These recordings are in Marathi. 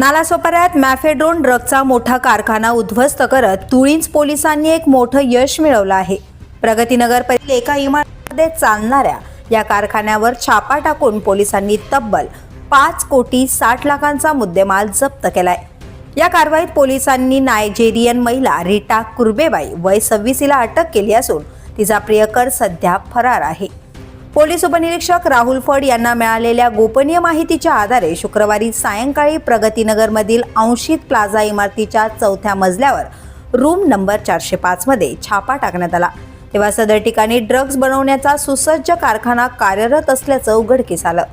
नालासोपाऱ्यात मॅफेड्रोन ड्रगचा मोठा कारखाना उद्ध्वस्त करत तुळींज पोलिसांनी एक मोठं यश मिळवलं आहे. प्रगतीनगर परिसरातील एका इमारतीमध्ये चालणाऱ्या या कारखान्यावर छापा टाकून पोलिसांनी तब्बल पाच कोटी साठ लाखांचा मुद्देमाल जप्त केलाय. या कारवाईत पोलिसांनी नायजेरियन महिला रिटा कुर्बेबाई वय सव्वीसीला अटक केली असून तिचा प्रियकर सध्या फरार आहे. पोलीस उपनिरीक्षक राहुल फड यांना मिळालेल्या गोपनीय माहितीच्या आधारे शुक्रवारी सायंकाळी प्रगतीनगरमधील अंशित प्लाझा इमारतीच्या चौथ्या मजल्यावर रूम नंबर चारशे पाचमध्ये छापा टाकण्यात आला. तेव्हा सदर ठिकाणी ड्रग्ज बनवण्याचा सुसज्ज कारखाना कार्यरत असल्याचं उघडकीस आलं.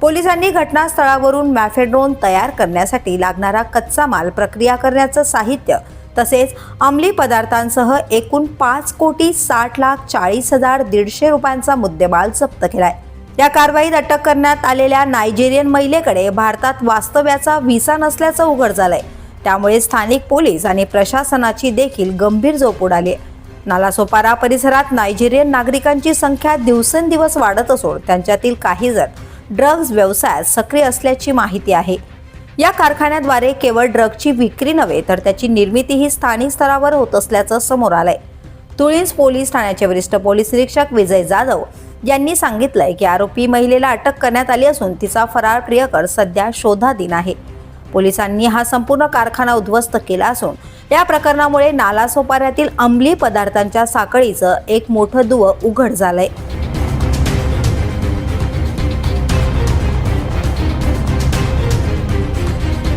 पोलिसांनी घटनास्थळावरून मॅफेड्रोन तयार करण्यासाठी लागणारा कच्चा माल प्रक्रिया करण्याचं साहित्य तसेच अंमली पदार्थांसह एकूण पाच कोटी साठ लाख चाळीस हजार दीडशे रुपयांचा मुद्देमाल जप्त केलाय. या कारवाईत अटक करण्यात आलेल्या नायजेरियन महिलेकडे भारतात वास्तव्याचा व्हिसा नसल्याचं उघड झालंय. त्यामुळे स्थानिक पोलीस आणि प्रशासनाची देखील गंभीर झोप उडाली आहे. नालासोपारा परिसरात नायजेरियन नागरिकांची संख्या दिवसेंदिवस वाढत असून त्यांच्यातील काही जण ड्रग्ज व्यवसायात सक्रिय असल्याची माहिती आहे. या कारखान्याद्वारे केवळ ड्रगची विक्री नव्हे तर त्याची निर्मितीही स्थानिक स्तरावर होत असल्याचं समोर आलंय. तुळींस पोलीस ठाण्याचे वरिष्ठ पोलीस निरीक्षक विजय जाधव यांनी सांगितलंय की आरोपी महिलेला अटक करण्यात आली असून तिचा फरार प्रियकर सध्या शोधाधीन आहे. पोलिसांनी हा संपूर्ण कारखाना उद्ध्वस्त केला असून या प्रकरणामुळे नालासोपाऱ्यातील अंमली पदार्थांच्या साखळीचं एक मोठं दुवं उघड झालंय.